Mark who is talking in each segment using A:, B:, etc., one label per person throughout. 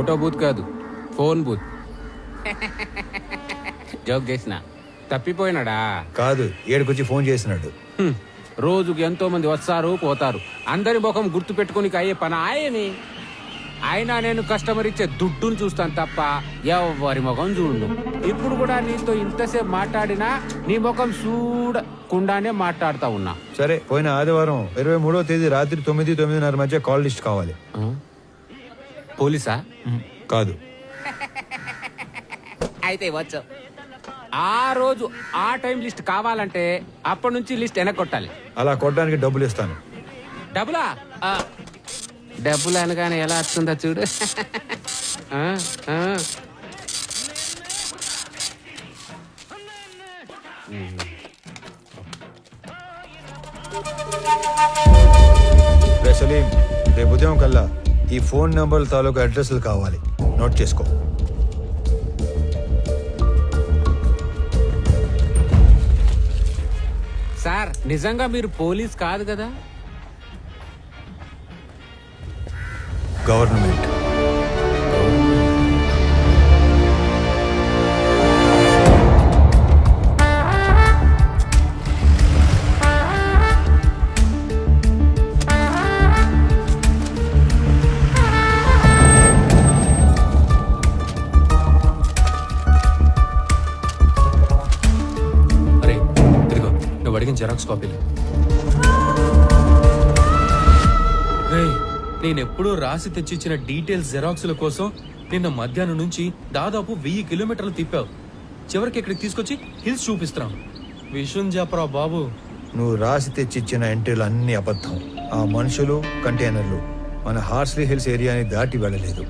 A: Photo booth కాదు phone booth. Joke చేసిన. తప్పిపోయినాడా?
B: కాదు ఏడుకొచ్చి ఫోన్ చేసినాడు.
A: హ్మ్. రోజుకి ఎంతో మంది వస్తారు పోతారు. అందరి ముఖం గుర్తు పెట్టుకుని అయ్యే పని ఆయని. అయినా నేను కస్టమర్ ఇచ్చే దుడ్డును చూస్తాను తప్ప ఎవరి ముఖం చూడు ఇప్పుడు కూడా నీతో ఇంతసేపు మాట్లాడినా నీ ముఖం చూడకుండానే మాట్లాడుతా ఉన్నా.
B: సరే పోయిన ఆదివారం ఇరవై మూడో తేదీ రాత్రి తొమ్మిది తొమ్మిదిన్నర మధ్య కాల్ లిస్ట్ కావాలి.
A: ఆ? పోలీసా?
B: కాదు.
A: అయితే వచ్చు ఆ రోజు ఆ టైం లిస్ట్ కావాలంటే అప్పటి నుంచి లిస్ట్ వెనక్కొట్టాలి
B: అలా కొట్టడానికి డబ్బులు ఇస్తాను.
A: డబ్బులా? ఆ, డబ్బులు అనగానే ఎలా వస్తుందో చూడు. ఆ, ఆ.
B: రే సలీం రేపు ఉదయం కల్లా ఈ ఫోన్ నంబర్ తాలూకు అడ్రస్లు కావాలి. నోట్ చేసుకో.
A: సార్ నిజంగా మీరు పోలీస్ కాదు కదా?
B: గవర్నమెంట్.
C: నువ్వు అడిగిన జెరాక్స్ కాపీలు. రేయ్, నేనెప్పుడూ రాసి తెచ్చిచ్చిన డీటెయిల్స్ జెరాక్స్ల కోసం నిన్న మధ్యాహ్నం నుంచి దాదాపు వెయ్యి కిలోమీటర్లు తిప్పావు. చివరికి ఇక్కడికి తీసుకొచ్చి హిల్స్ చూపిస్తున్నాం. విషయం చెప్పరా బాబు?
B: నువ్వు రాసి తెచ్చిచ్చిన ఎంట్రీలు అన్ని అబద్ధం. ఆ మనుషులు కంటైనర్లు మన హార్స్లీ హిల్స్ ఏరియాని దాటి వెళ్ళలేదు.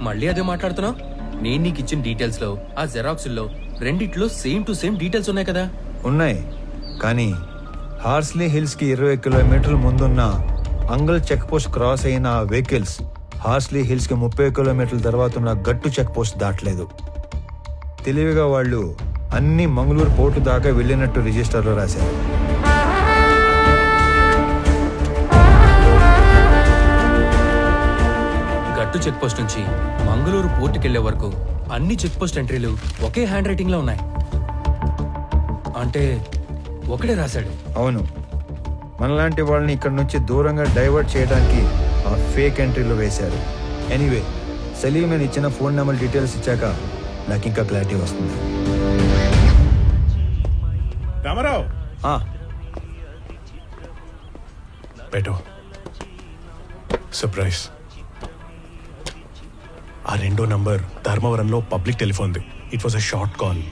C: మళ్ళీ అదే మాట్లాడుతున్నావు? నేను నీకు ఇచ్చిన డీటెయిల్స్లో ఆ జెరాక్స్లో రెండిట్లో సేమ్ టు సేమ్ డీటెయిల్స్ ఉన్నాయి కదా?
B: ఉన్నాయి. కానీ హార్స్లీ హిల్స్కి ఇరవై కిలోమీటర్ల ముందున్న అంగల్ చెక్పోస్ట్ క్రాస్ అయిన ఆ వెహికల్స్ హార్స్లీ హిల్స్కి ముప్పై కిలోమీటర్ల తర్వాత ఉన్న గట్టు చెక్పోస్ట్ దాటలేదు. తెలివిగా వాళ్ళు అన్ని మంగళూరు పోర్టు దాకా వెళ్ళినట్టు రిజిస్టర్లో రాశారు.
C: గట్టు చెక్పోస్ట్ నుంచి మంగళూరు పోర్టుకి వెళ్ళే వరకు అన్ని చెక్పోస్ట్ ఎంట్రీలు ఒకే హ్యాండ్ రైటింగ్లో ఉన్నాయి. అంటే ఒకడే రాశాడు.
B: అవును. మనలాంటి వాళ్ళని ఇక్కడ నుంచి దూరంగా డైవర్ట్ చేయడానికి ఆ ఫేక్ ఎంట్రీలో వేశారు. ఎనీవే సలీం నేను ఇచ్చిన ఫోన్ నెంబర్ డీటెయిల్స్ ఇచ్చాక నాకు ఇంకా క్లారిటీ వస్తుంది.
D: రామారావు!
B: ఆ,
D: పెట్టు. సర్ప్రైజ్ ఆ రెండో నంబర్ ధర్మవరంలో public టెలిఫోన్ది. It was a short call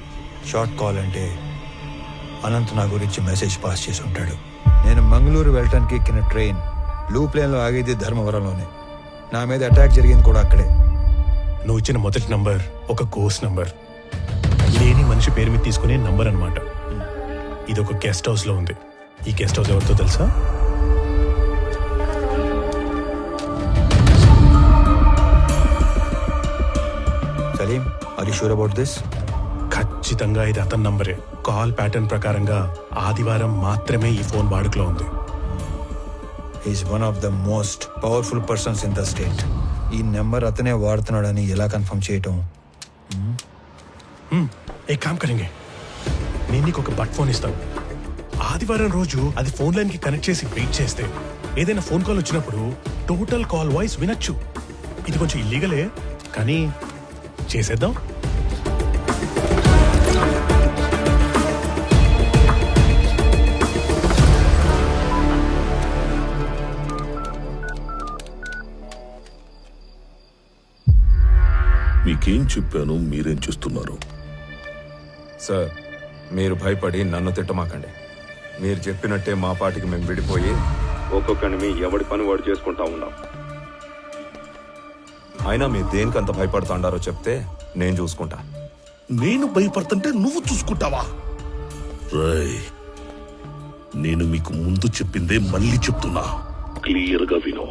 B: short call అంటే అనంత్ నా గురించి మెసేజ్ పాస్ చేసి ఉంటాడు. నేను మంగళూరు వెళ్ళటానికి ఎక్కిన ట్రైన్ లూ ప్లేన్లో ఆగేది ధర్మవరంలోనే. నా మీద అటాక్ జరిగింది కూడా అక్కడే.
D: నువ్వు ఇచ్చిన మొదటి నంబర్ ఒక కోర్స్ నంబర్. లేని మనిషి పేరు మీద తీసుకునే నంబర్ అన్నమాట. ఇది ఒక గెస్ట్ హౌస్లో ఉంది. ఈ గెస్ట్ హౌస్ ఎవరితో తెలుసా?
B: సలీం అది షూర్ అబౌట్ దిస్
D: ఖచ్చితంగా ఇది అతని నంబరే. కాల్ ప్యాటర్న్ ప్రకారంగా ఆదివారం మాత్రమే ఈ ఫోన్ వాడుకలో ఉంది.
B: Is one of the most powerful persons in the state ఈ నెంబర్ అతనే వాడుతున్నాడని ఎలా కన్ఫర్మ్ చేయటం?
D: హ్మ్, ఏ కామ్ కరెంగే. నేను నీకు ఒక బట్ ఫోన్ ఇస్తాను. ఆదివారం రోజు అది ఫోన్ లైన్కి కనెక్ట్ చేసి వెయిట్ చేస్తే ఏదైనా ఫోన్ కాల్ వచ్చినప్పుడు టోటల్ కాల్ వాయిస్ వినొచ్చు. ఇది కొంచెం ఇల్లీగలే కానీ చేసేద్దాం.
E: చెప్పాను మీరేం చేస్తున్నారు?
F: సార్ మీరు భయపడి నన్ను తిట్టమాకండి. మీరు చెప్పినట్టే మా పాటికి మేము విడిపోయి ఒక్కొక్కడిని మీ ఎవడి పని వాడు చేసుకుంటా ఉన్నాం. అయినా మీరు దేనికి అంత భయపడుతుండారో చెప్తే నేను చూసుకుంటా.
E: నేను భయపడుతుంటే నువ్వు చూసుకుంటావా? రై నేను మీకు ముందు చెప్పిందే మళ్ళీ చెప్తున్నా. క్లియర్గా విను.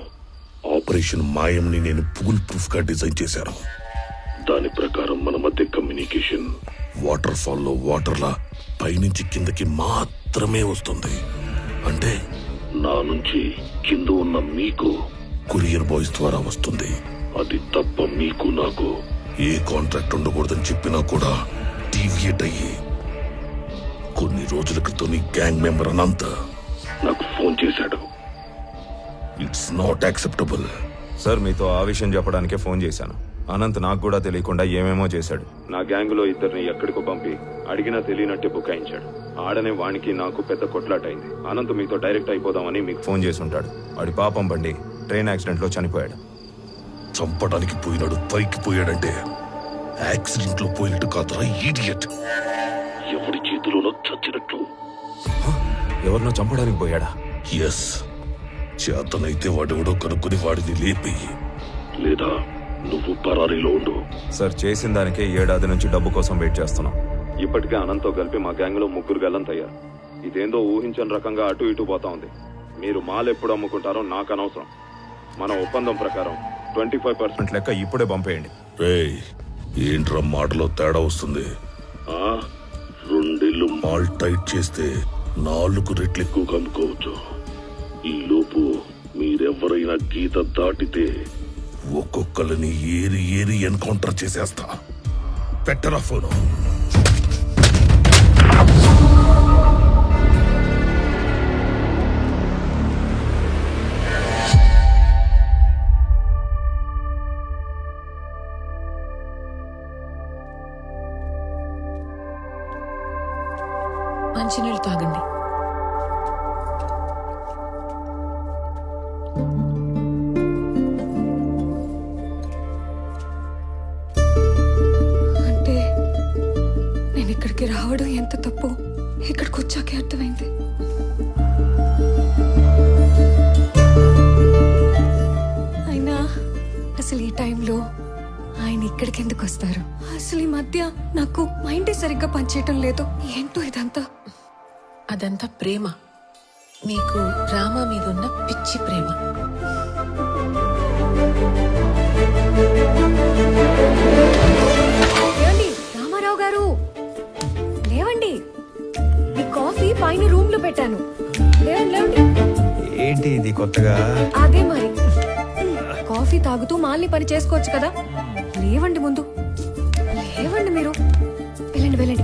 E: ఆపరేషన్ మాయంని నేను ఫుల్ ప్రూఫ్గా డిజైన్ చేశాను. దాని ప్రకారం మన మధ్య కమ్యూనికేషన్ వాటర్ ఫాల్లో వాటర్ లా పైనుంచి కిందకి మాత్రమే వస్తుంది. అంటే నా నుంచి కింద ఉన్న మీకు కొరియర్ బాయ్స్ ద్వారా వస్తుంది. అది తప్ప మీకు నాకు ఏ కాంట్రాక్ట్ ఉండకూడదని చెప్పినా కూడా డీవియేట్ అయ్యి కొన్ని రోజుల క్రితం నీ గ్యాంగ్ మెంబర్ అనంత నాకు ఫోన్ చేశాడు. ఇట్స్ నాట్ యాక్సెప్టబుల్
F: సార్ మీతో ఆ విషయం చెప్పడానికే ఫోన్ చేశాను. అనంత్ నాకు కూడా తెలియకుండా ఏమేమో చేశాడు. నా గ్యాంగ్లో ఇద్దరిని ఎక్కడికో పంపి అడిగినా తెలియనట్టే బుకాయించాడు. ఆడనే వానికి నాకు పెద్ద కొట్లాట అయింది అనంత్ మీతో డైరెక్ట్ అయిపోదామని మీకు ఫోన్ చేసి ఉంటాడు వాడి పాపం బండి ట్రైన్ యాక్సిడెంట్లో చనిపోయాడు.
E: చంపడానికి పోయినాడు పైకి పోయాడంటే యాక్సిడెంట్లో పోయినట్టు కాదురా ఈడియట్ ఎవరి చేతిలోనో చచ్చినట్లు
F: ఎవరినో చంపడానికి పోయాడా?
E: ఎస్. చేతనైతే వాడెవడో కనుక్కొని వాడిని లేపి లేదా నువ్వు పరారీలో ఉండు.
F: సార్ చేసిన దానికే ఏడాది నుంచి డబ్బు కోసం వెయిట్ చేస్తున్నాం. ఇప్పటికే అనంత్తో కలిపి మా గ్యాంగ్లో ముగ్గురు గల్లంతయ్యారు ఇదేందో ఊహించని రకంగా అటు ఇటు పోతా ఉంది. మీరు మాల్ ఎప్పుడు అమ్ముకుంటారో నాకు అనవసరం. మన ఒప్పందం ప్రకారం ట్వంటీ ఫైవ్ పర్సెంట్ లెక్క ఇప్పుడే పంపేయండి.
E: రేయ్ ఏంట్రా మాటలో తేడా వస్తుంది? ఆ? రెండేళ్ళు మాల్ టైట్ చేస్తే నాలుగు రెట్లు ఎక్కువ అమ్ముకోవచ్చు ఈ లోపు మీరెవరైనా గీత దాటితే ఒక్కొక్కరిని ఏరి ఏరి ఎన్కౌంటర్ చేసేస్తా. పెట్టరా ఫోను.
G: మంచినీళ్ళు తాగండి.
H: ఇక్కడికి రావడం ఎంత తప్పు? ఇక్కడికి వచ్చాకే అర్థమైంది. అయినా అసలు ఈ టైంలో ఆయన ఇక్కడికి ఎందుకు వస్తారు అసలు ఈ మధ్య నాకు మైండే సరిగ్గా పనిచేయటం లేదు. ఏంటో ఇదంతా?
G: అదంతా ప్రేమ. మీకు రామ మీద ఉన్న పిచ్చి ప్రేమ.
H: రామారావు గారు! మీ కాఫీ పైన రూమ్లో పెట్టాను. లేవండి లేవండి?
B: ఏంటి ఇది కొత్తగా?
H: అదే మరి. కాఫీ తాగుతూ మాల్ని పని చేసుకోవచ్చు కదా? లేవండి ముందు. లేవండి మీరు. వెళ్ళండి వెళ్ళండి.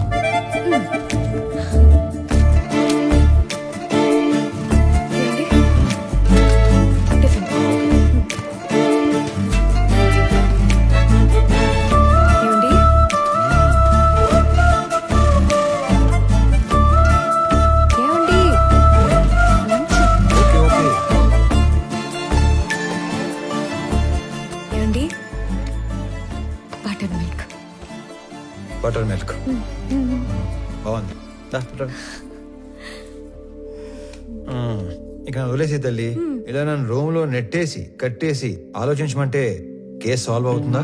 B: ఇక వదిలేసి తల్లి. ఇలా నన్ను రూమ్లో నెట్టేసి కట్టేసి ఆలోచించమంటే కేసు సాల్వ్ అవుతుందా?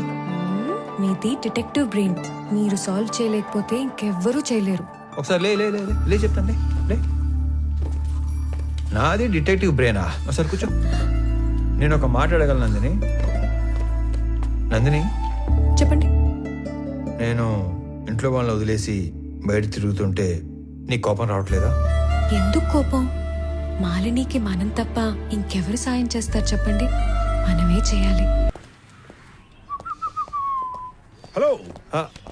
H: మీది డిటెక్టివ్ బ్రెయిన్. మీరు సాల్వ్ చేయలేకపోతే ఇంకెవ్వరూ చేయలేరు.
B: ఒకసారి లే లే లే లే, లే చెప్తాను లే లే. నాది డిటెక్టివ్ బ్రెయినా? ఒకసారి కూర్చో. నేను ఒక మాట అడగలను నందిని. నందిని?
H: చెప్పండి.
B: నేను ఇంట్లో వాళ్ళని వదిలేసి బయట తిరుగుతుంటే నీ కోపం రావట్లేదా?
H: ఎందుకు కోపం? మాలినికి మనం తప్ప ఇంకెవరు సాయం చేస్తారు చెప్పండి? మనమే చేయాలి.
E: Hello.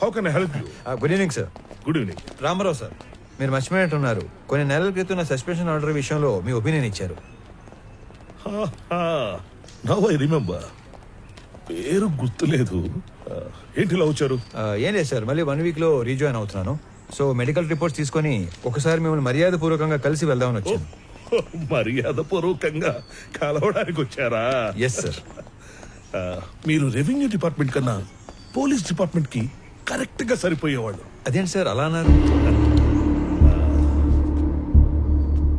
E: How can I help you
B: good evening sir
E: good evening
B: Rama Rao sir మీరు మర్చిపోయినట్టున్నారు కొన్ని నెలల క్రితం నా సస్పెన్షన్ ఆర్డర్ విషయంలో మీ ఒపీనియన్ ఇచ్చారు.
E: నవ్ ఐ రిమెంబర్ పేరు గుర్తులేదు. ఏంటి ఇలా వచ్చారు?
B: ఏం లేదు సార్ మళ్ళీ వన్ వీక్లో రీజాయిన్ అవుతున్నాను. సో మెడికల్ రిపోర్ట్స్ తీసుకొని ఒకసారి మిమ్మల్ని మర్యాదపూర్వకంగా కలిసి వెళ్దామని వచ్చాను.
E: మర్యాద పూర్వకంగా కలవడానికి వచ్చారా?
B: ఎస్ సార్
E: మీరు రెవెన్యూ డిపార్ట్మెంట్ కన్నా పోలీస్ డిపార్ట్మెంట్కి కరెక్ట్గా సరిపోయేవాళ్ళు.
B: అదేంటి సార్ అలా అన్నారు?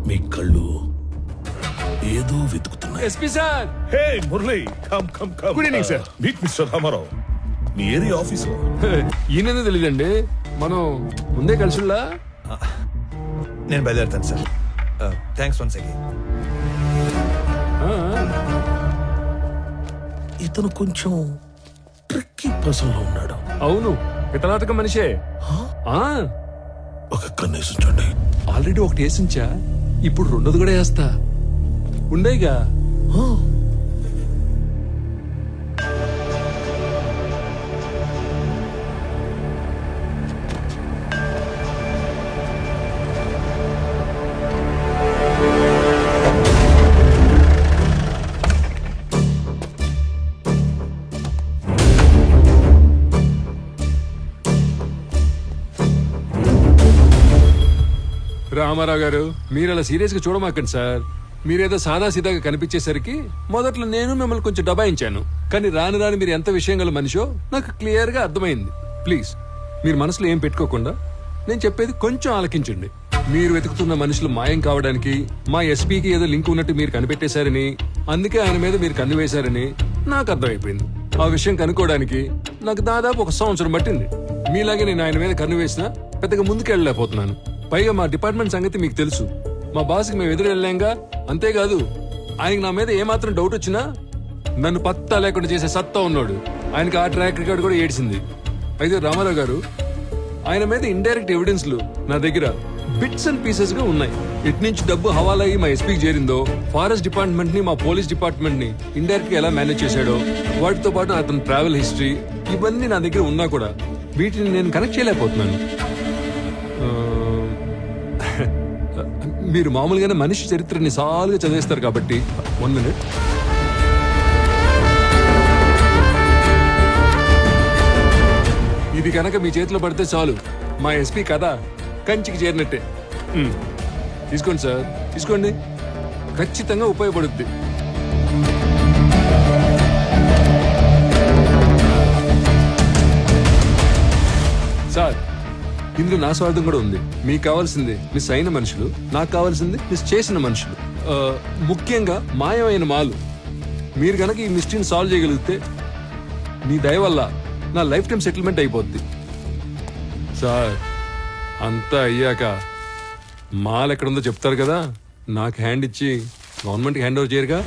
E: మీ కళ్ళు ఏదో వెతుకుతున్నాయి.
C: SP sir!
E: Hey Murali come come come. Good evening sir. Meet mister Rama Rao. మీ ఏరియా ఆఫీసర్.
I: ఈయననే తెలియదండి మనం ముందే కలిసిల్లా
B: నేను బయలుదేరుతాను సార్. Thanks once again.
E: ఇతను కొంచెం ట్రిక్కీ పర్సన్లో ఉన్నాడు.
I: అవును పితలాటక మనిషే. ఆ.
E: ఒక కన్నేసి ఉంచండి
I: ఆల్రెడీ ఒకటి వేసించా? ఇప్పుడు రెండోది కూడా వేస్తా. ఉండేగా? రామారావు గారు మీరు అలా సీరియస్గా చూడమాకండి సార్. మీరేదో సాదా సీదాగా కనిపించేసరికి మొదట్లో నేను మిమ్మల్ని కొంచెం డబాయించాను కానీ రాను రాని మీరు ఎంత విషయం గల మనిషో నాకు క్లియర్గా అర్థమైంది. ప్లీజ్ మీరు మనసులో ఏం పెట్టుకోకుండా నేను చెప్పేది కొంచెం ఆలకించండి. మీరు వెతుకుతున్న మనుషులు మాయం కావడానికి మా ఎస్పీకి ఏదో లింక్ ఉన్నట్టు మీరు కనిపెట్టేశారని అందుకే ఆయన మీద మీరు కన్ను వేశారని నాకు అర్థమైపోయింది. ఆ విషయం కనుక్కోవడానికి నాకు దాదాపు ఒక సంవత్సరం పట్టింది. మీలాగే నేను ఆయన మీద కన్ను వేసినా పెద్దగా ముందుకెళ్ళలేకపోతున్నాను. పైగా మా డిపార్ట్మెంట్ సంగతి మీకు తెలుసు. మా బాస్కి మేము ఎదురు వెళ్ళాంగా అంతేకాదు ఆయనకి నా మీద ఏమాత్రం డౌట్ వచ్చినా నన్ను పత్తా లేకుండా చేసే సత్తా ఉన్నాడు. ఆయనకి ఆ ట్రాక్ రికార్డ్ కూడా ఏడిసింది. అయితే రామారావు గారు ఆయన మీద ఇండైరెక్ట్ ఎవిడెన్స్లు నా దగ్గర బిట్స్ అండ్ పీసెస్గా ఉన్నాయి. ఇటు నుంచి డబ్బు హవాలా అయ్యి మా ఎస్పీకి చేరిందో ఫారెస్ట్ డిపార్ట్మెంట్ని మా పోలీస్ డిపార్ట్మెంట్ని ఇండైరెక్ట్గా ఎలా మేనేజ్ చేశాడో వాటితో పాటు అతని ట్రావెల్ హిస్టరీ ఇవన్నీ నా దగ్గర ఉన్నా కూడా వీటిని నేను కనెక్ట్ చేయలేకపోతున్నాను. మీరు మామూలుగానే మనిషి చరిత్రని సాలుగా చదివేస్తారు కాబట్టి వన్ మినిట్ ఇది కనుక మీ చేతిలో పడితే చాలు. మా ఎస్పీ కథ కంచికి చేరినట్టే. తీసుకోండి సార్. తీసుకోండి. ఖచ్చితంగా ఉపయోగపడుద్ది. సార్ ఇందులో నా స్వార్థం కూడా ఉంది. మీకు కావాల్సింది మిస్ అయిన మనుషులు నాకు కావాల్సింది మిస్ చేసిన మనుషులు. ఆ, ముఖ్యంగా మాయమైన మాలు. మీరు గనక ఈ మిస్టరీని సాల్వ్ చేయగలిగితే మీ దయ వల్ల నా లైఫ్ టైం సెటిల్మెంట్ అయిపోద్ది. సార్ అంతా అయ్యాక మాల్ ఎక్కడుందో చెప్తారు కదా? నాకు హ్యాండ్ ఇచ్చి గవర్నమెంట్కి హ్యాండ్ ఓవర్ చేయరుగా?